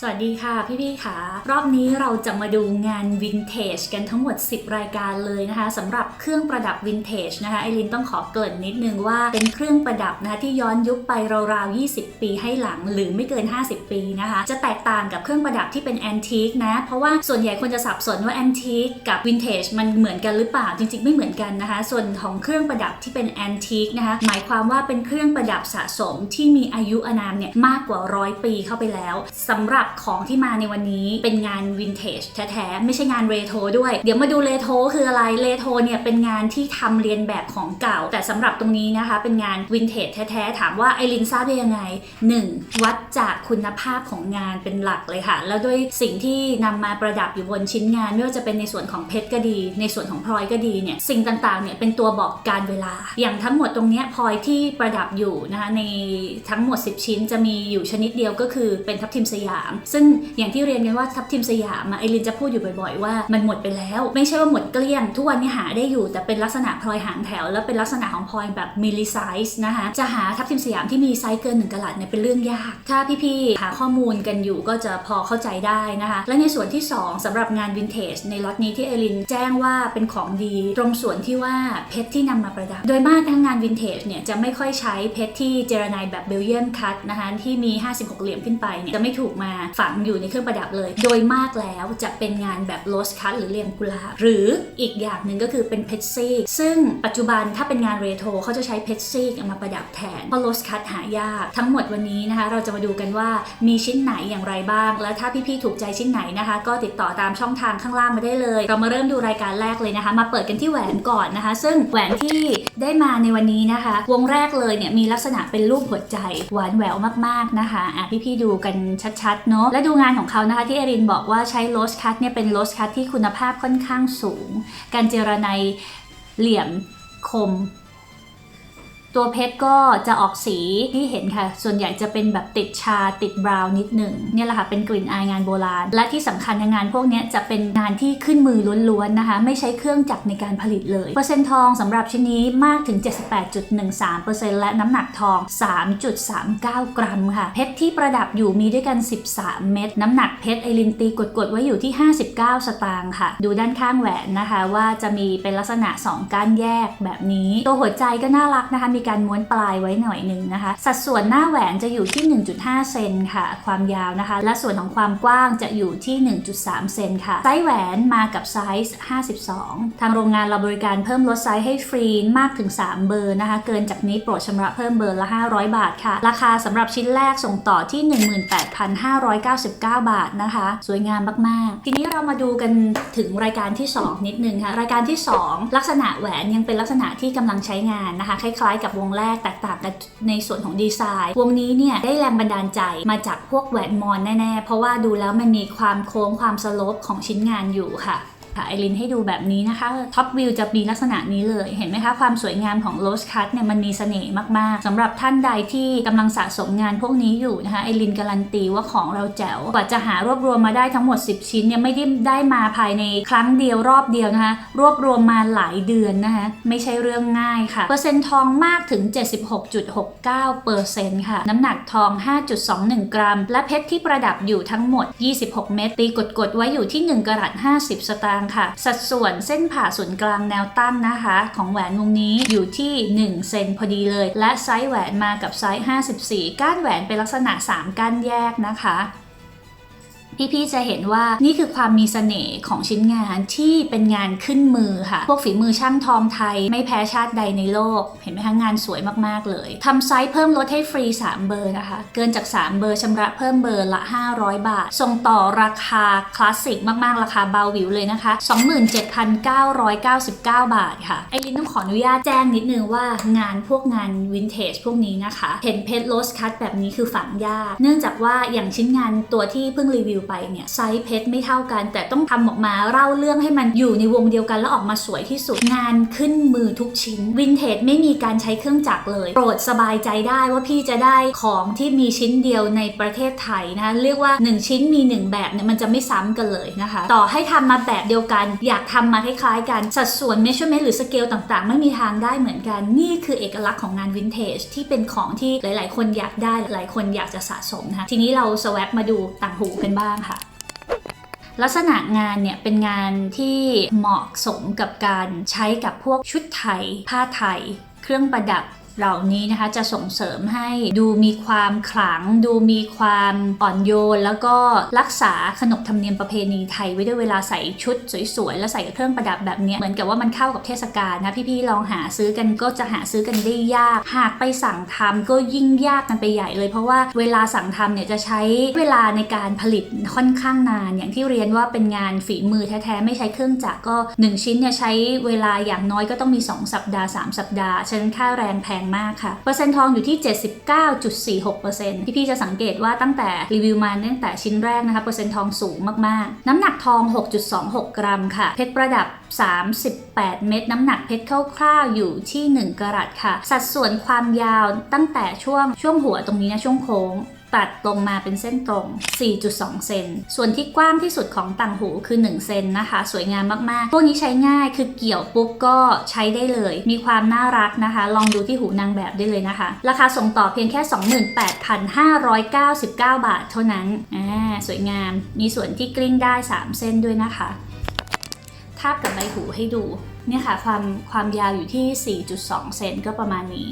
สวัสดีค่ะพี่ๆค่ะ รอบนี้เราจะมาดูงานวินเทจกันทั้งหมด 10 รายการเลยนะคะสำหรับเครื่องประดับวินเทจนะคะไอรินต้องขอเกริ่นนิดนึงว่าเป็นเครื่องประดับนะคะที่ย้อนยุคไปราวๆ 20 ปีให้หลังหรือไม่เกิน 50 ปีนะคะ จะแตกต่างกับเครื่องประดับที่เป็นแอนทิกนะเพราะว่าส่วนใหญ่คนจะสับสนว่าแอนทิกกับวินเทจมันเหมือนกันหรือเปล่าจริงๆ ไม่เหมือนกันนะคะ ส่วนของเครื่องประดับที่เป็นแอนทิกนะคะหมายความว่าเป็นเครื่องประดับสะสมที่มีอายุอานามเนี่ยมากกว่าร้อยปีเข้าไปแล้วสำหรับของที่มาในวันนี้เป็นงานวินเทจแท้ๆ ไม่ใช่งานเรโทรด้วย เดี๋ยวมาดูเรโทรคืออะไร เรโทรเนี่ยเป็นงานที่ทำเรียนแบบของเก่า แต่สำหรับตรงนี้นะคะเป็นงานวินเทจแท้ๆ ถามว่าไอรินทราบได้ยังไง 1. วัดจากคุณภาพของงานเป็นหลักเลยค่ะ แล้วด้วยสิ่งที่นำมาประดับอยู่บนชิ้นงานไม่ว่าจะเป็นในส่วนของเพชรก็ดี ในส่วนของพลอยก็ดีเนี่ยสิ่งต่างๆเนี่ยเป็นตัวบอกการเวลา อย่างทั้งหมดตรงนี้พลอยที่ประดับอยู่นะคะในทั้งหมด 10 ชิ้นจะมีอยู่ชนิดเดียวก็คือเป็นทับทิมสยามซึ่งอย่างที่เรียนกันว่าทับทิมสยามไอรินจะพูดอยู่บ่อยๆว่ามันหมดไปแล้ว ไม่ใช่ว่าหมดเกลี้ยง ทุกวันนี้หาได้อยู่แต่เป็นลักษณะพลอยหางแถว แล้วเป็นลักษณะของพลอยแบบมิลลิไซส์นะคะจะหาทับทิมสยามที่มีไซส์เกิน 1กะลัดเนี่ยเป็นเรื่องยาก ถ้าพี่ๆหาข้อมูลกันอยู่ก็จะพอเข้าใจได้นะคะ และในส่วนที่ 2สำหรับงานวินเทจในล็อตนี้ที่ไอรินแจ้งว่าเป็นของดี ตรงส่วนที่ว่าเพชรที่นำมาประดับ โดยมากทั้งงานวินเทจเนี่ยจะไม่ค่อยใช้เพชรที่เจรไนแบบเบลเยียมคัตนะคะที่มี 56 เหลี่ยมขึ้นไปเนี่ยจะไม่ถูกมาฝังอยู่ในเครื่องประดับเลย โดยมากแล้วจะเป็นงานแบบโลสคัตหรือเหลี่ยมกุหลาบหรืออีกอย่างหนึ่งก็คือเป็นเพชรซี่ซึ่งปัจจุบันถ้าเป็นงานเรโทรเขาจะใช้เพชรซี่มาประดับแทนเพราะโลสคัตหายาก ทั้งหมดวันนี้นะคะ เราจะมาดูกันว่ามีชิ้นไหนอย่างไรบ้าง และถ้าพี่ๆถูกใจชิ้นไหนนะคะ ก็ติดต่อตามช่องทางข้างล่างมาได้เลย เรามาเริ่มดูรายการแรกเลยนะคะ มาเปิดกันที่แหวนก่อนนะคะ ซึ่งแหวนที่ได้มาในวันนี้นะคะ วงแรกเลยเนี่ยมีลักษณะเป็นรูปหัวใจหวานแหววมากๆนะคะอะพี่ๆดูกันชัดๆเนาะและดูงานของเขานะคะที่เอรินบอกว่าใช้โลสคัตเนี่ยเป็นโลสคัตที่คุณภาพค่อนข้างสูง การเจรไนเหลี่ยมคม ตัวเพชรก็จะออกสีที่เห็นค่ะ ส่วนใหญ่จะเป็นแบบติดชาติดบราวนิดหนึ่งเนี่ยแหละค่ะ เป็นกลิ่นอายงานโบราณ และที่สำคัญงานพวกนี้จะเป็นงานที่ขึ้นมือล้วนๆนะคะ ไม่ใช้เครื่องจักรในการผลิตเลย เปอร์เซ็นต์ทองสำหรับชิ้นนี้มากถึง 78.13%และน้ำหนักทอง 3.39 กรัมค่ะ เพชรที่ประดับอยู่มีด้วยกัน 13 เม็ดน้ำหนักเพชรไอรินตีกดๆไว้อยู่ที่ 59 สตางค์ค่ะ ดูด้านข้างแหวนนะคะ ว่าจะมีเป็นลักษณะ 2ก้านแยกแบบนี้ ตัวหัวใจก็น่ารักนะคะมีการม้วนปลายไว้หน่อยหนึ่งนะคะ สัดส่วนหน้าแหวนจะอยู่ที่ 1.5 เซนค่ะ ความยาวนะคะ และส่วนของความกว้างจะอยู่ที่ 1.3 เซนค่ะ ไซส์แหวนมากับไซส์ 52 ทางโรงงานเราบริการเพิ่มลดไซส์ให้ฟรีมากถึง 3 เบอร์นะคะ เกินจากนี้โปรดชำระเพิ่มเบอร์ละ 500 บาทค่ะ ราคาสำหรับชิ้นแรกส่งต่อที่ 18,599 บาทนะคะ สวยงามมากๆ ทีนี้เรามาดูกันถึงรายการที่ 2 นิดนึงค่ะ รายการที่ 2 ลักษณะแหวนยังเป็นลักษณะที่กำลังใช้งานนะคะ คล้ายๆกับวงแรกแตกต่างกันในส่วนของดีไซน์ วงนี้เนี่ยได้แรงบันดาลใจมาจากพวกแหวนมอนแน่ๆ เพราะว่าดูแล้วมันมีความโค้งความสโลปของชิ้นงานอยู่ค่ะค่ะ ไอรินให้ดูแบบนี้นะคะท็อปวิวจะมีลักษณะนี้เลย เห็นไหมคะความสวยงามของโ s สคัตเนี่ยมันมีเสน่ห์มากๆสำหรับท่านใดที่กำลังสะสมงานพวกนี้อยู่นะคะไอรินการันตีว่าของเราแจ๋วกว่าจะหารวบรวมมาได้ทั้งหมด 10 ชิ้นเนี่ยไม่ได้ได้มาภายในครั้งเดียวรอบเดียวนะคะรวบรวมมาหลายเดือนนะคะไม่ใช่เรื่องง่ายค่ะเปอร์เซ็นต์ทองมากถึง 76.69เปอร์เซ็นต์ค่ะน้ำหนักทอง 5.21 กรัม และเพชรที่ประดับอยู่ทั้งหมด 26 เม็ดตีกดๆไว้อยู่ที่ 1กรัต50 สตางค์ค่ะ สัดส่วนเส้นผ่าศูนย์กลางแนวตั้งนะคะ ของแหวนวงนี้อยู่ที่ 1 เซนพอดีเลย และไซส์แหวนมากับไซส์ 54 ก้านแหวนเป็นลักษณะ 3 ก้านแยกนะคะ พี่ๆจะเห็นว่านี่คือความมีเสน่ห์ของชิ้นงานที่เป็นงานขึ้นมือค่ะ พวกฝีมือช่างทองไทยไม่แพ้ชาติใดในโลก เห็นไหมคะงานสวยมากๆเลยทำไซส์เพิ่มลดให้ฟรี 3 เบอร์นะคะ เกินจาก 3 เบอร์ชำระเพิ่มเบอร์ละ 500 บาท ส่งต่อราคาคลาสสิกมากๆ ราคาเบาหวิวเลยนะคะ 27,999 บาทค่ะไอรินต้องขออนุญาตแจ้งนิดนึงว่างานพวกงานวินเทจพวกนี้นะคะเห็นเพชรโลสคัตแบบนี้คือฝังยากเนื่องจากว่าอย่างชิ้นงานตัวที่เพิ่งรีวิวไปไปเนี่ยไซส์เพชรไม่เท่ากัน แต่ต้องทำออกมาเล่าเรื่องให้มันอยู่ในวงเดียวกันแล้วออกมาสวยที่สุดงานขึ้นมือทุกชิ้นวินเทจไม่มีการใช้เครื่องจักรเลย โปรดสบายใจได้ว่าพี่จะได้ของที่มีชิ้นเดียวในประเทศไทยนะเรียกว่า 1 ชิ้นมี 1 แบบเนี่ยมันจะไม่ซ้ำกันเลยนะคะ ต่อให้ทำมาแบบเดียวกัน อยากทำมาคล้ายๆกันสัดส่วน measurement หรือสเกลต่างๆ ไม่มีทางได้เหมือนกันนี่คือเอกลักษณ์ของงานวินเทจที่เป็นของที่หลาย ๆ คนอยากได้หลายคนอยากจะสะสมนะคะทีนี้เราสวปมาดูต่างหูกันบ้างค่ะ ลักษณะงานเนี่ยเป็นงานที่เหมาะสมกับการใช้กับพวกชุดไทย ผ้าไทย เครื่องประดับ เหล่านี้นะคะจะส่งเสริมให้ดูมีความขลัง ดูมีความอ่อนโยน แล้วก็รักษาขนบธรรมเนียมประเพณีไทยไว้ด้วยเวลาใส่ชุดสวยๆ แล้วใส่กับเครื่องประดับแบบนี้เหมือนกับว่ามันเข้ากับเทศกาลนะพี่ๆลองหาซื้อกันก็จะหาซื้อกันได้ยาก หากไปสั่งทำก็ยิ่งยากกันไปใหญ่เลย เพราะว่าเวลาสั่งทำเนี่ยจะใช้เวลาในการผลิตค่อนข้างนาน อย่างที่เรียนว่าเป็นงานฝีมือแท้ๆไม่ใช้เครื่องจักรก็ 1 ชิ้นเนี่ยใช้เวลาอย่างน้อยก็ต้องมี 2 สัปดาห์ 3 สัปดาห์ฉะนั้นค่าแรงแพงมากค่ะ เปอร์เซ็นต์ทองอยู่ที่ 79.46%พี่ๆจะสังเกตว่าตั้งแต่รีวิวมาตั้งแต่ชิ้นแรกนะคะเปอร์เซ็นต์ทองสูงมากๆ น้ำหนักทอง 6.26 กรัมค่ะ เพชรประดับ 38 เม็ดน้ำหนักเพชรคร่าวๆอยู่ที่ 1กรัตค่ะ สัดส่วนความยาวตั้งแต่ช่วงช่วงหัวตรงนี้นะช่วงโค้ง ตัดตรงมาเป็นเส้นตรง 4.2 เซน ส่วนที่กว้างที่สุดของต่างหูคือ 1 เซนนะคะ สวยงามมากๆ พวกนี้ใช้ง่ายคือเกี่ยวปุ๊บก็ใช้ได้เลย มีความน่ารักนะคะ ลองดูที่หูนางแบบได้เลยนะคะ ราคาส่งต่อเพียงแค่ 28,599 บาทเท่านั้น อ่า สวยงาม มีส่วนที่กลิ้งได้ 3 เส้นด้วยนะคะ ทาบกับใบหูให้ดู เนี่ยค่ะ ความความยาวอยู่ที่ 4.2 เซนก็ประมาณนี้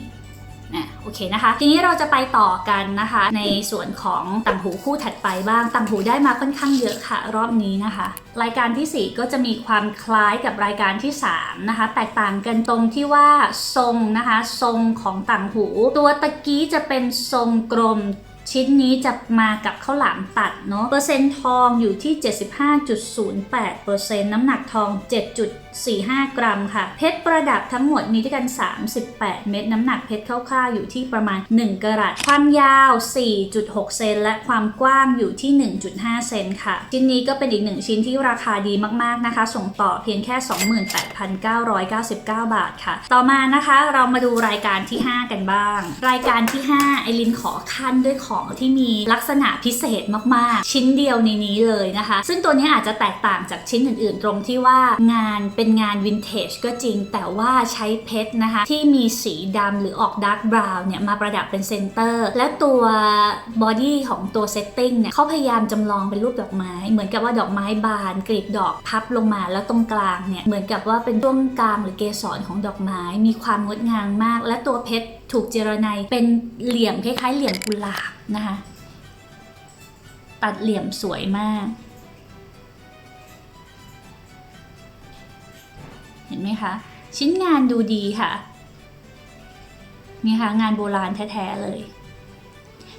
นะโอเคนะคะ ทีนี้เราจะไปต่อกันนะคะ ในส่วนของต่างหูคู่ถัดไปบ้าง ต่างหูได้มาค่อนข้างเยอะค่ะ รอบนี้นะคะ รายการทีสี่ 4 ก็จะมีความคล้ายกับรายการที่ 3 นะคะ แตกต่างกันตรงที่ว่าทรงนะคะ ทรงของต่างหู ตัวตะกี้จะเป็นทรงกลมชิ้นนี้จะมากับข้าวหลามตัดเนาะเปอร์เซ็นต์ทองอยู่ที่ 75.08%น้ำหนักทอง7.45 กรัมค่ะ เพชรประดับทั้งหมดมีด้วยกัน 38 เม็ดน้ำหนักเพชรคร่าวๆอยู่ที่ประมาณ 1 กรัตความยาว 4.6 เซนและความกว้างอยู่ที่ 1.5 เซนค่ะ ชิ้นนี้ก็เป็นอีกหนึ่งชิ้นที่ราคาดีมากๆนะคะ ส่งต่อเพียงแค่ 28,999 บาทค่ะ ต่อมานะคะเรามาดูรายการที่ 5 กันบ้าง รายการที่ 5 ไอรินขอขั้นด้วยของที่มีลักษณะพิเศษมากๆ ชิ้นเดียวในนี้เลยนะคะ ซึ่งตัวนี้อาจจะแตกต่างจากชิ้นอื่นๆ ตรงที่ว่างานเเป็นงานวินเทจก็จริง แต่ว่าใช้เพชรนะคะ ที่มีสีดำหรือออกดาร์กบราวน์เนี่ย มาประดับเป็นเซนเตอร์ และตัวบอดี้ของตัวเซตติ้งเนี่ยเขาพยายามจำลองเป็นรูปดอกไม้ เหมือนกับว่าดอกไม้บาน กลีบดอกพับลงมาแล้วตรงกลางเนี่ย เหมือนกับว่าเป็นช่วงกลางหรือเกสรของดอกไม้ มีความงดงามมาก และตัวเพชรถูกเจรไนเป็นเหลี่ยมคล้ายๆ เหลี่ยมกุหลาบนะคะ ตัดเหลี่ยมสวยมาก เห็นไหมคะ ชิ้นงานดูดีค่ะนี่ค่ะงานโบราณแท้ ๆ เลย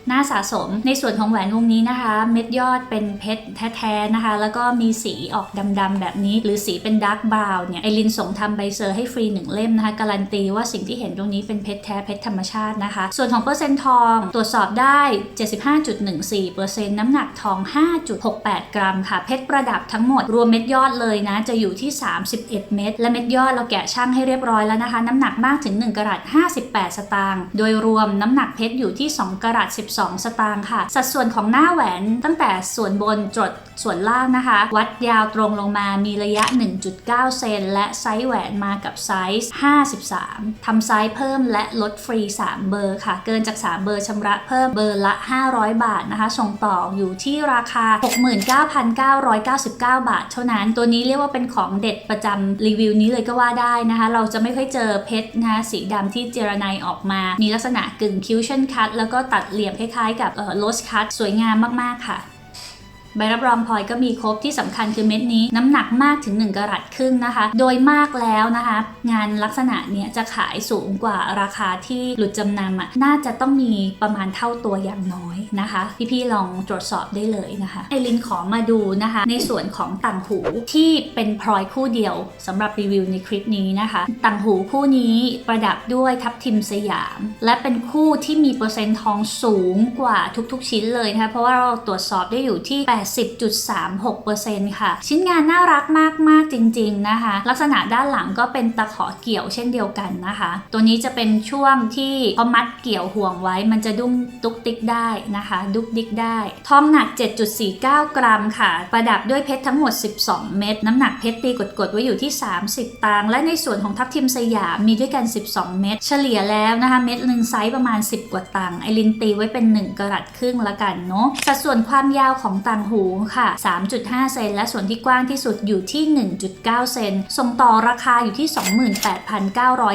น่าสะสม ในส่วนของแหวนวงนี้นะคะ เม็ดยอดเป็นเพชรแท้ๆนะคะ แล้วก็มีสีออกดำๆแบบนี้ หรือสีเป็นดาร์กบราวน์เนี่ยไอรินส่งทำใบเซอร์ให้ฟรีหนึ่งเล่มนะคะการันตีว่าสิ่งที่เห็นตรงนี้เป็นเพชรแท้เพชรธรรมชาตินะคะ ส่วนของเปอร์เซ็นต์ทองตรวจสอบได้ 75.14%น้ำหนักทอง 5.68 กรัมค่ะ เพชรประดับทั้งหมดรวมเม็ดยอดเลยนะ จะอยู่ที่ 31 เม็ดและเม็ดยอดเราแกะช่างให้เรียบร้อยแล้วนะคะ น้ำหนักมากถึง 1กรัต58 สตางค์โดยรวมน้ำหนักเพชรอยู่ที่2กรัต12 สตางค์ค่ะ สัดส่วนของหน้าแหวนตั้งแต่ส่วนบนจด ส่วนล่างนะคะ วัดยาวตรงลงมามีระยะ 1.9 เซน และไซส์แหวนมากับไซส์ 53 ทำไซส์เพิ่มและลดฟรี 3 เบอร์ค่ะ เกินจาก 3 เบอร์ชำระเพิ่มเบอร์ละ 500 บาทนะคะ ส่งต่ออยู่ที่ราคา 69,999 บาท เท่านั้น ตัวนี้เรียกว่าเป็นของเด็ดประจำรีวิวนี้เลยก็ว่าได้นะคะ เราจะไม่ค่อยเจอเพชรนะคะสีดำที่เจรไนออกมา มีลักษณะกึ่งคิวชั่นคัตแล้วก็ตัดเหลี่ยมคล้ายๆกับโลสคัตสวยงามมากๆค่ะ ใบรับรองพลอยก็มีครบที่สำคัญคือเม็ดนี้น้ำหนักมากถึง 1กรัตครึ่งนะคะ โดยมากแล้วนะคะ งานลักษณะเนี้ยจะขายสูงกว่าราคาที่หลุดจำนำอะน่าจะต้องมีประมาณเท่าตัวอย่างน้อยนะคะ พี่ๆลองตรวจสอบได้เลยนะคะไอรินขอมาดูนะคะ ในส่วนของต่างหูที่เป็นพลอยคู่เดียวสำหรับรีวิวในคลิปนี้นะคะ ต่างหูคู่นี้ประดับด้วยทับทิมสยาม และเป็นคู่ที่มีเปอร์เซ็นต์ทองสูงกว่าทุกๆ ชิ้นเลยนะคะเพราะว่าเราตรวจสอบได้อยู่ที่80.36%ค่ะ ชิ้นงานน่ารักมากๆจริง ๆนะคะ ลักษณะด้านหลังก็เป็นตะขอเกี่ยวเช่นเดียวกันนะคะ ตัวนี้จะเป็นช่วงที่พอมัดเกี่ยวห่วงไว้ มันจะดุ้งตุกติกได้นะคะ ดุกดิกได้ทองหนัก 7.49 กรัมค่ะ ประดับด้วยเพชรทั้งหมด 12 เม็ดน้ำหนักเพชรตีกดๆไว้อยู่ที่ 30 ตังค์และในส่วนของทับทิมสยามมีด้วยกัน 12 เม็ดเฉลี่ยแล้วนะคะ เม็ดหนึ่งไซส์ประมาณ 10 กว่าตังค์ไอรินตีไว้เป็น 1กรัตครึ่งละกันเนาะสัดส่วนความยาวของต่างหูค่ะ 3.5 เซน และส่วนที่กว้างที่สุดอยู่ที่ 1.9 เซน ส่งต่อราคาอยู่ที่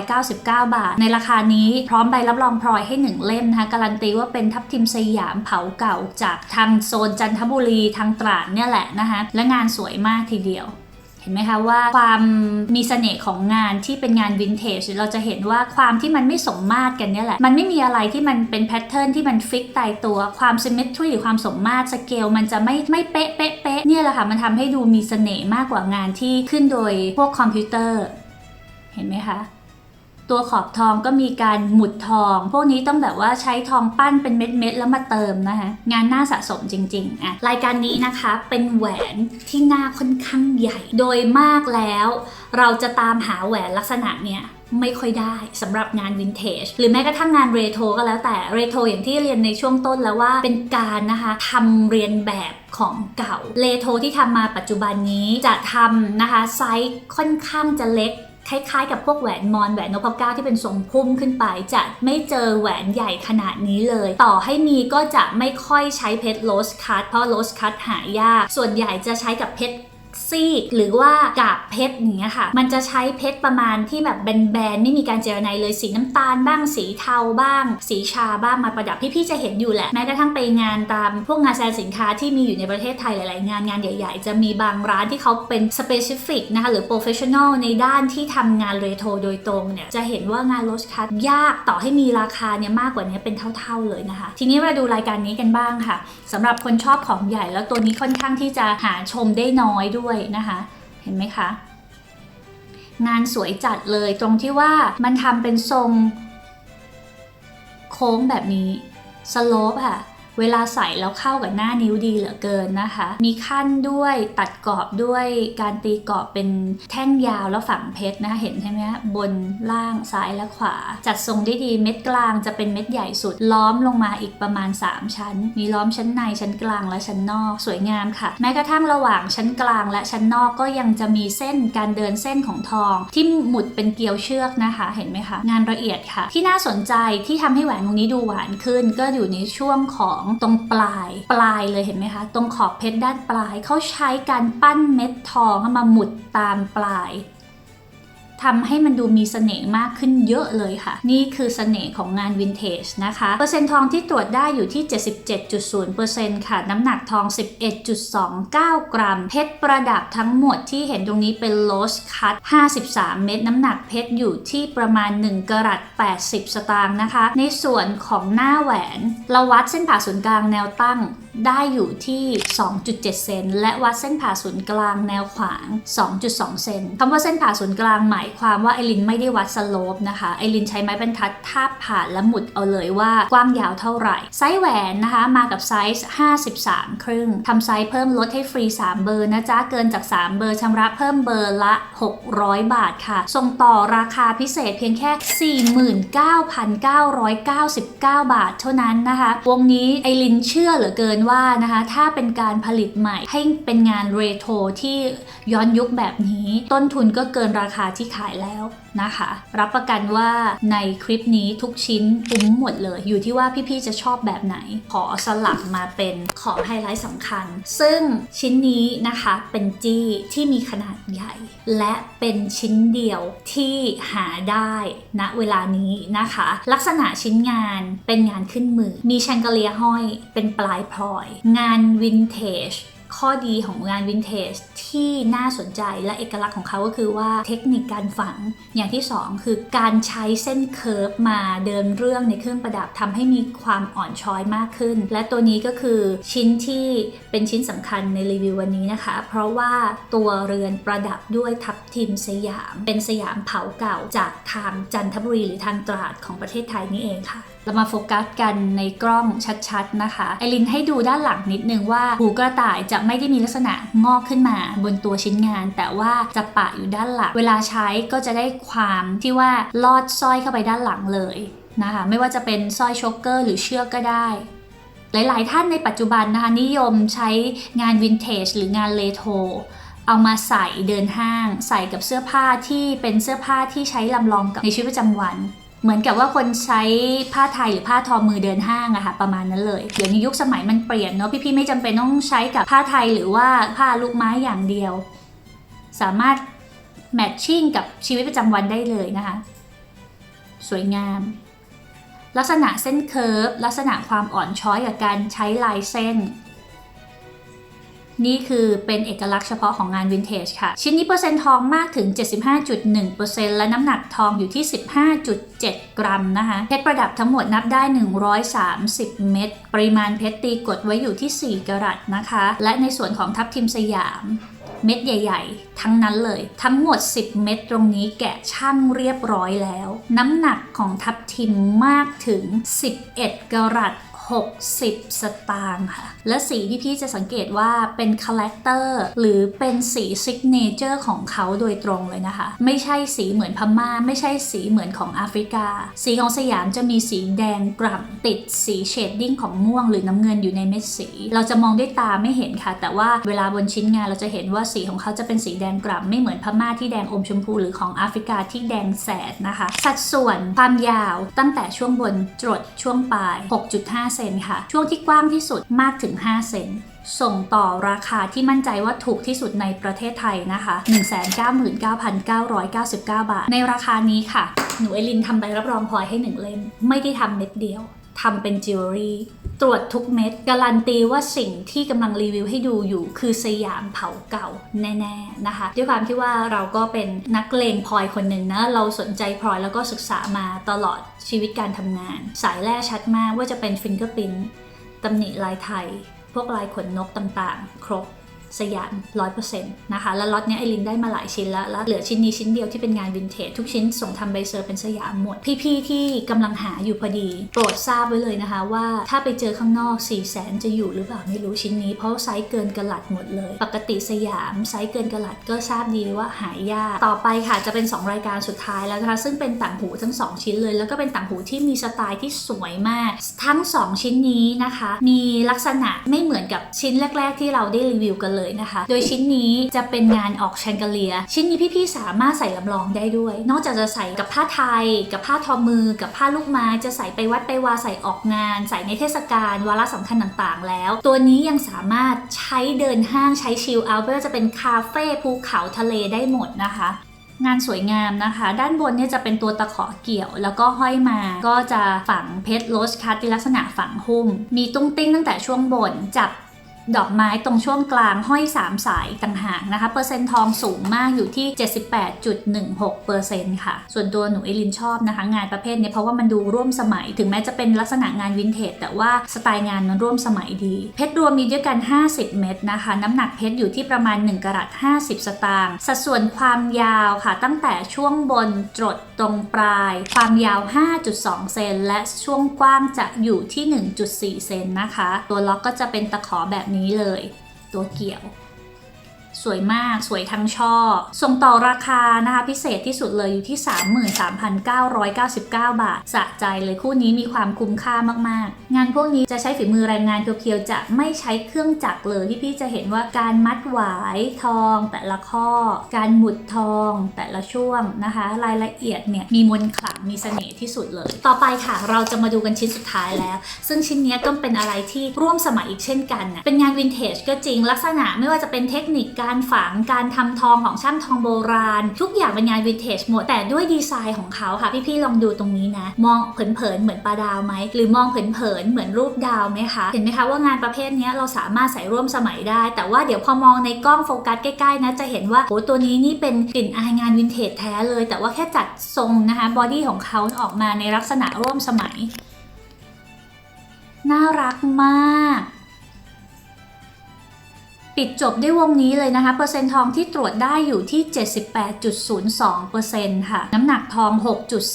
28,999 บาท ในราคานี้พร้อมใบรับรองพลอยให้ 1 เล่มนะคะการันตีว่าเป็นทับทิมสยามเผาเก่าจากทางโซนจันทบุรีทางตราดเนี่ยแหละนะคะและงานสวยมากทีเดียว ห็นไหมคะว่าความมีเสน่ห์ของงานที่เป็นงานวินเทจเราจะเห็นว่าความที่มันไม่สมมาตรกันเนี่ยแหละ มันไม่มีอะไรที่มันเป็นแพทเทิร์นที่มันฟิกตายตัวความซิมเมทรีหรือความสมมาตรสเกลมันจะไม่ไม่เป๊ะเป๊ะเป๊ะเนี่ยแหละค่ะมันทำให้ดูมีเสน่ห์มากกว่างานที่ขึ้นโดยพวกคอมพิวเตอร์ เห็นไหมคะ ตัวขอบทองก็มีการหมุดทอง พวกนี้ต้องแบบว่าใช้ทองปั้นเป็นเม็ดๆแล้วมาเติมนะคะงานน่าสะสมจริงๆอะรายการนี้นะคะเป็นแหวนที่หน้าค่อนข้างใหญ่ โดยมากแล้ว เราจะตามหาแหวนลักษณะเนี้ยไม่ค่อยได้สำหรับงานวินเทจหรือแม้กระทั่งงานเรโทก็แล้วแต่เรโทอย่างที่เรียนในช่วงต้นแล้วว่าเป็นการนะคะทำเรียนแบบของเก่าเรโทที่ทำมาปัจจุบันนี้จะทำนะคะไซส์ค่อนข้างจะเล็ก คล้ายๆ กับพวกแหวนมอนแหวนนพเก้าที่เป็นทรงพุ่มขึ้นไป จะไม่เจอแหวนใหญ่ขนาดนี้เลย ต่อให้มีก็จะไม่ค่อยใช้เพชรโลสคัตเพราะโลสคัตหายาก ส่วนใหญ่จะใช้กับเพชร ซีก หรือว่ากาบเพชรอย่างเงี้ยค่ะ มันจะใช้เพชรประมาณที่แบบแบนๆไม่มีการเจรไนเลยสีน้ำตาลบ้างสีเทาบ้าง สีชาบ้างมาประดับพี่ๆจะเห็นอยู่แหละแม้กระทั่งไปงานตามพวกงานแสดงสินค้าที่มีอยู่ในประเทศไทยหลายๆ งานงานใหญ่ ๆ จะมีบางร้านที่เขาเป็น specific นะคะหรือ professional ในด้านที่ทำงานเรโทรโดยตรงเนี่ยจะเห็นว่างานโรสคัตยากต่อให้มีราคาเนี่ยมากกว่านี้เป็นเท่าๆเลยนะคะ ทีนี้มาดูรายการนี้กันบ้างค่ะสำหรับคนชอบของใหญ่แล้วตัวนี้ค่อนข้างที่จะหาชมได้น้อยด้วยนะคะ เห็นไหมคะ งานสวยจัดเลยตรงที่ว่ามันทำเป็นทรง โค้งแบบนี้สโลปค่ะ เวลาใส่แล้วเข้ากับหน้านิ้วดีเหลือเกินนะคะ มีขั้นด้วยตัดกรอบด้วยการตีกรอบเป็นแท่งยาวแล้วฝังเพชรนะคะเห็นใช่ไหมคะบนล่างซ้ายและขวา จัดทรงได้ดีเม็ดกลางจะเป็นเม็ดใหญ่สุด ล้อมลงมาอีกประมาณ 3 ชั้น มีล้อมชั้นในชั้นกลางและชั้นนอกสวยงามค่ะ แม้กระทั่งระหว่างชั้นกลางและชั้นนอกก็ยังจะมีเส้นการเดินเส้นของทอง ที่หมุดเป็นเกลียวเชือกนะคะ เห็นไหมคะ งานละเอียดค่ะ ที่น่าสนใจที่ทำให้แหวนวงนี้ดูหวานขึ้น ก็อยู่ในช่วงของตรงปลายปลายเลยเห็นไหมคะ ตรงขอบเพชรด้านปลายเขาใช้การปั้นเม็ดทองมาหมุดตามปลาย ทำให้มันดูมีเสน่ห์มากขึ้นเยอะเลยค่ะ นี่คือเสน่ห์ของงานวินเทจนะคะ เปอร์เซ็นต์ทองที่ตรวจได้อยู่ที่ 77.0%ค่ะ น้ำหนักทอง 11.29 กรัม เพชรประดับทั้งหมดที่เห็นตรงนี้เป็นโลสคัต53 เม็ดน้ำหนักเพชรอยู่ที่ประมาณ 1กรัต80 สตางค์นะคะ ในส่วนของหน้าแหวน เราวัดเส้นผ่าศูนย์กลางแนวตั้ง ได้อยู่ที่ 2.7 เซนและวัดเส้นผ่าศูนย์กลางแนวขวาง 2.2 เซนคำว่าเส้นผ่าศูนย์กลางหมายความว่าไอรินไม่ได้วัดสโลปนะคะไอรินใช้ไม้บรรทัดทาบผ่านและหมุดเอาเลยว่ากว้างยาวเท่าไหร่ ไซส์แหวนนะคะมากับไซส์ 53 ครึ่งทำไซส์เพิ่มลดให้ฟรี 3 เบอร์นะจ๊ะ เกินจาก 3 เบอร์ชำระเพิ่มเบอร์ละ 600 บาทค่ะ ส่งต่อราคาพิเศษเพียงแค่ 49,999 บาท เท่านั้นนะคะ วงนี้ไอรินเชื่อเหลือเกินว่านะคะถ้าเป็นการผลิตใหม่ให้เป็นงานเรโทรที่ย้อนยุคแบบนี้ ต้นทุนก็เกินราคาที่ขายแล้ว นะคะ รับประกันว่าในคลิปนี้ทุกชิ้นคุ้มหมดเลย อยู่ที่ว่าพี่ๆจะชอบแบบไหน ขอสลับมาเป็นของไฮไลท์สำคัญ ซึ่งชิ้นนี้นะคะเป็นจี้ที่มีขนาดใหญ่ และเป็นชิ้นเดียวที่หาได้ณเวลานี้นะคะ ลักษณะชิ้นงานเป็นงานขึ้นมือ มีแชงเกเลียห้อยเป็นปลายพลอย งานวินเทจ ข้อดีของงานวินเทจที่น่าสนใจและเอกลักษณ์ของเขาก็คือว่าเทคนิคการฝังอย่างที่ 2 คือการใช้เส้นเคิร์ฟมาเดินเรื่องในเครื่องประดับทำให้มีความอ่อนช้อยมากขึ้น และตัวนี้ก็คือชิ้นที่เป็นชิ้นสำคัญในรีวิววันนี้นะคะ เพราะว่าตัวเรือนประดับด้วยทับทิมสยาม เป็นสยามเผาเก่าจากทางจันทบุรีหรือทางตราดของประเทศไทยนี่เองค่ะ เรามาโฟกัสกันในกล้องชัดๆนะคะไอรินให้ดูด้านหลังนิดนึงว่าหูกระต่ายจะไม่ได้มีลักษณะงอกขึ้นมาบนตัวชิ้นงาน แต่ว่าจะปะอยู่ด้านหลัง เวลาใช้ก็จะได้ความที่ว่าลอดสร้อยเข้าไปด้านหลังเลยนะคะ ไม่ว่าจะเป็นสร้อยโชกเกอร์หรือเชือกก็ได้หลาย ๆ ท่านในปัจจุบันนะคะนิยมใช้งานวินเทจหรืองานเลโทเอามาใส่เดินห้าง ใส่กับเสื้อผ้าที่เป็นเสื้อผ้าที่ใช้ลำลองกับในชีวิตประจำวัน เหมือนกับว่าคนใช้ผ้าไทยหรือผ้าทอมือเดินห้างอะค่ะประมาณนั้นเลยเดี๋ยวนี้ยุคสมัยมันเปลี่ยนเนาะพี่ๆไม่จำเป็นต้องใช้กับผ้าไทยหรือว่าผ้าลูกไม้อย่างเดียว สามารถแมทชิ่งกับชีวิตประจำวันได้เลยนะคะ สวยงาม ลักษณะเส้นเคิร์ฟลักษณะความอ่อนช้อยกับการใช้ลายเส้น นี่คือเป็นเอกลักษณ์เฉพาะของงานวินเทจค่ะ ชิ้นนี้เปอร์เซ็นต์ทองมากถึง 75.1%และน้ำหนักทองอยู่ที่ 15.7 กรัมนะคะ เพชรประดับทั้งหมดนับได้ 130 เม็ด ปริมาณเพชรตีกดไว้อยู่ที่ 4 กรัตนะคะ และในส่วนของทับทิมสยามเม็ดใหญ่ ๆ ทั้งนั้นเลย ทั้งหมด 10 เม็ดตรงนี้แกะช่างเรียบร้อยแล้ว น้ำหนักของทับทิมมากถึง 11 กรัต 60 สตางค์ค่ะ และสีที่พี่จะสังเกตว่าเป็นคาแรคเตอร์หรือเป็นสีซิกเนเจอร์ของเขาโดยตรงเลยนะคะ ไม่ใช่สีเหมือนพม่า ไม่ใช่สีเหมือนของแอฟริกา สีของสยามจะมีสีแดงกล่ำติดสีเชดดิ้งของม่วงหรือน้ำเงินอยู่ในเม็ดสี เราจะมองด้วยตาไม่เห็นค่ะ แต่ว่าเวลาบนชิ้นงานเราจะเห็นว่าสีของเขาจะเป็นสีแดงกล่ำไม่เหมือนพม่าที่แดงอมชมพูหรือของแอฟริกาที่แดงแสดนะคะ สัดส่วนความยาวตั้งแต่ช่วงบนจรดช่วงปลาย 6.5เซนค่ะ ช่วงที่กว้างที่สุดมากถึง 5 เซนส่งต่อราคาที่มั่นใจว่าถูกที่สุดในประเทศไทยนะคะ 199,999 บาท ในราคานี้ค่ะ หนูเอลินทำใบรับรองพลอยให้ 1 เล่ม ไม่ได้ทำเม็ดเดียว ทำเป็นจิวเวลรี่ตรวจทุกเม็ดการันตีว่าสิ่งที่กำลังรีวิวให้ดูอยู่ คือสยามเผาเก่าแน่ๆนะคะ ด้วยความที่ว่าเราก็เป็นนักเลงพลอยคนหนึ่งนะ เราสนใจพลอยแล้วก็ศึกษามาตลอดชีวิตการทำงาน สายแร่ชัดมากว่าจะเป็นฟิงเกอร์พินตำหนิลายไทย พวกลายขนนกต่างๆ ครบ สยาม100%นะคะแล้วล็อตเนี้ยไอรินได้มาหลายชิ้นแล้วแล้วเหลือชิ้นนี้ชิ้นเดียวที่เป็นงานวินเทจทุกชิ้นส่งทำใบเซอร์เป็นสยามหมด พี่ๆที่กำลังหาอยู่พอดี โปรดทราบไว้เลยนะคะ ว่าถ้าไปเจอข้างนอก 4 0 0แสนจะอยู่หรือเปล่าไม่รู้ชิ้นนี้ เพราะไซส์เกินกระหลัดหมดเลย ปกติสยามไซส์เกินกระหลัดก็ทราบดีว่าหายาก ต่อไปค่ะจะเป็น 2 รายการสุดท้ายแล้วนะคะซึ่งเป็นต่างหูทั้ง 2 ชิ้นเลย แล้วก็เป็นต่างหูที่มีสไตล์ที่สวยมาก ทั้ง 2 ชิ้นนี้นะคะ มีลักษณะไม่เหมือนกับชิ้นแรก ๆ ที่เราได้รีวิวกันเลยนะคะ โดยชิ้นนี้จะเป็นงานออกแชงเกเลีย ชิ้นนี้พี่ๆสามารถใส่ลำลองได้ด้วย นอกจากจะใส่กับผ้าไทย กับผ้าทอมือ กับผ้าลูกไม้ จะใส่ไปวัดไปวาใส่ออกงาน ใส่ในเทศกาลวาระสำคัญต่างๆ แล้ว ตัวนี้ยังสามารถใช้เดินห้างใช้ชิลเอาท์ไม่ว่าจะเป็นคาเฟ่ภูเขาทะเลได้หมดนะคะงานสวยงามนะคะ ด้านบนเนี่ยจะเป็นตัวตะขอเกี่ยว แล้วก็ห้อยมา ก็จะฝังเพชรโรสคัตเป็นลักษณะฝังหุ้ม มีตุ้งติ้งตั้งแต่ช่วงบน จับ ดอกไม้ตรงช่วงกลางห้อย 3 สายต่างหากนะคะ เปอร์เซ็นต์ทองสูงมากอยู่ที่ 78.16%ค่ะ ส่วนตัวหนูเอลินชอบนะคะ งานประเภทนี้เพราะว่ามันดูร่วมสมัย ถึงแม้จะเป็นลักษณะงานวินเทจแต่ว่าสไตล์งานมันร่วมสมัยดี เพชรรวมมีด้วยกัน 50 เม็ดนะคะ น้ำหนักเพชรอยู่ที่ประมาณ 1กรัต50 สตางค์สัดส่วนความยาวค่ะ ตั้งแต่ช่วงบนจดตรงปลาย ความยาว 5.2 เซนและช่วงกว้างจะอยู่ที่ 1.4 เซนนะคะ ตัวล็อกก็จะเป็นตะขอแบบนี้นี้เลย ตัวเกี่ยว สวยมากสวยทั้งช่อ ส่งต่อราคานะคะ พิเศษที่สุดเลยอยู่ที่ 33,999 บาท สะใจเลยคู่นี้มีความคุ้มค่ามากๆ งานพวกนี้จะใช้ฝีมือแรงงานเพียวๆจะไม่ใช้เครื่องจักรเลยที่พี่จะเห็นว่าการมัดหวายทอง แต่ละข้อ การหมุดทอง แต่ละช่วงนะคะ รายละเอียดเนี่ยมีมนต์ขลังมีเสน่ห์ที่สุดเลย ต่อไปค่ะ เราจะมาดูกันชิ้นสุดท้ายแล้ว ซึ่งชิ้นนี้ก็เป็นอะไรที่ร่วมสมัยอีกเช่นกันนะเป็นงานวินเทจก็จริงลักษณะไม่ว่าจะเป็นเทคนิคการการฝังการทำทองของช่างทองโบราณ ทุกอย่างเป็นงานวินเทจหมด แต่ด้วยดีไซน์ของเขาค่ะ พี่ๆลองดูตรงนี้นะ มองเผินๆเหมือนปลาดาวไหมหรือมองเผินๆเหมือนรูปดาวไหมคะเห็นไหมคะว่างานประเภทนี้เราสามารถใส่ร่วมสมัยได้ แต่ว่าเดี๋ยวพอมองในกล้องโฟกัสใกล้ๆนะจะเห็นว่าโหตัวนี้นี่เป็นกลิ่นอายงานวินเทจแท้เลย แต่ว่าแค่จัดทรงนะคะบอดี้ของเขาออกมาในลักษณะร่วมสมัย น่ารักมาก ปิดจบด้วยวงนี้เลยนะคะ เปอร์เซ็นต์ทองที่ตรวจได้อยู่ที่ 78.02%ค่ะ น้ำหนักทอง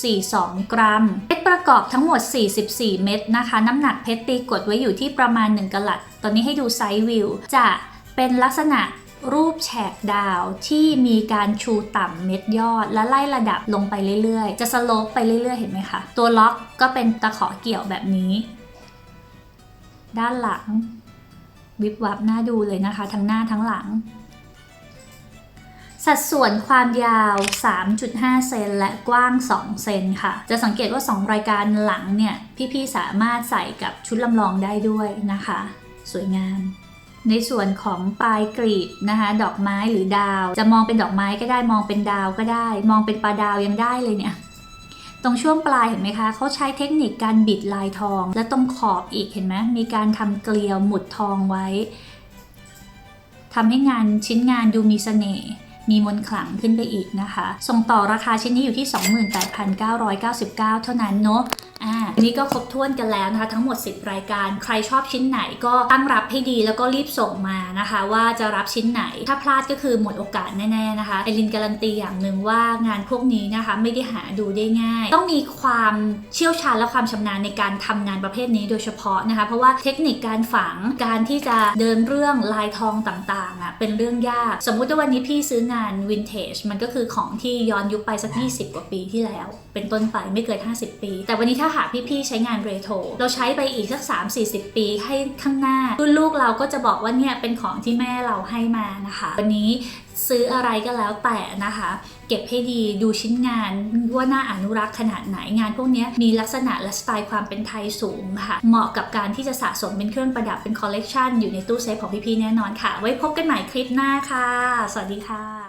6.42 กรัม เพชรประกอบทั้งหมด 44 เม็ดนะคะ น้ำหนักเพชรตีกดไว้อยู่ที่ประมาณ 1กะลัด ตอนนี้ให้ดูไซส์วิว จะเป็นลักษณะรูปแฉกดาวที่มีการชูต่ำเม็ดยอด และไล่ระดับลงไปเรื่อยๆ จะสโลปไปเรื่อยๆ เห็นไหมคะ ตัวล็อกก็เป็นตะขอเกี่ยวแบบนี้ ด้านหลัง วิบวับน่าดูเลยนะคะ ทั้งหน้าทั้งหลัง สัดส่วนความยาว 3.5 เซนและกว้าง 2 เซนค่ะ จะสังเกตว่า 2 รายการหลังเนี่ย พี่ๆสามารถใส่กับชุดลำลองได้ด้วยนะคะ สวยงามในส่วนของปลายกลีบนะคะ ดอกไม้หรือดาว จะมองเป็นดอกไม้ก็ได้มองเป็นดาวก็ได้ มองเป็นปลาดาวยังได้เลยเนี่ย ตรงช่วงปลายเห็นไหมคะเขาใช้เทคนิคการบิดลายทอง และตรงขอบอีกเห็นไหมมีการทำเกลียวหมุดทองไว้ทำให้งานชิ้นงานดูมีเสน่ห์มีมนขลังขึ้นไปอีกนะคะ ส่งต่อราคาชิ้นนี้อยู่ที่ 28,999 เท่านั้นเนาะ อ่าอันนี้ก็ครบถ้วนกันแล้วนะคะ ทั้งหมด 10 รายการ ใครชอบชิ้นไหนก็ตั้งรับให้ดีแล้วก็รีบส่งมานะคะ ว่าจะรับชิ้นไหน ถ้าพลาดก็คือหมดโอกาสแน่ๆนะคะไอรินการันตีอย่างหนึ่งว่างานพวกนี้นะคะไม่ได้หาดูได้ง่าย ต้องมีความเชี่ยวชาญและความชำนาญในการทำงานประเภทนี้โดยเฉพาะนะคะ เพราะว่าเทคนิคการฝังการที่จะเดินเรื่องลายทองต่างๆอะเป็นเรื่องยาก สมมุติว่าวันนี้พี่ซื้องานวินเทจมันก็คือของที่ย้อนยุคไปสัก 20 กว่าปีที่แล้ว เป็นต้นไปไม่เกิน 50 ปี แต่วันนี้ถ้าหากพี่ๆใช้งานเรโทรเราใช้ไปอีกสัก 3-40 ปีให้ข้างหน้ารุ่นลูกเราก็จะบอกว่าเนี่ยเป็นของที่แม่เราให้มานะคะ วันนี้ซื้ออะไรก็แล้วแต่นะคะ เก็บให้ดีดูชิ้นงานว่าน่าอนุรักษ์ขนาดไหนงานพวกนี้มีลักษณะและสไตล์ความเป็นไทยสูงค่ะ เหมาะกับการที่จะสะสมเป็นเครื่องประดับเป็นคอลเลกชันอยู่ในตู้เซฟของพี่ๆแน่นอนค่ะ ไว้พบกันใหม่คลิปหน้าค่ะ สวัสดีค่ะ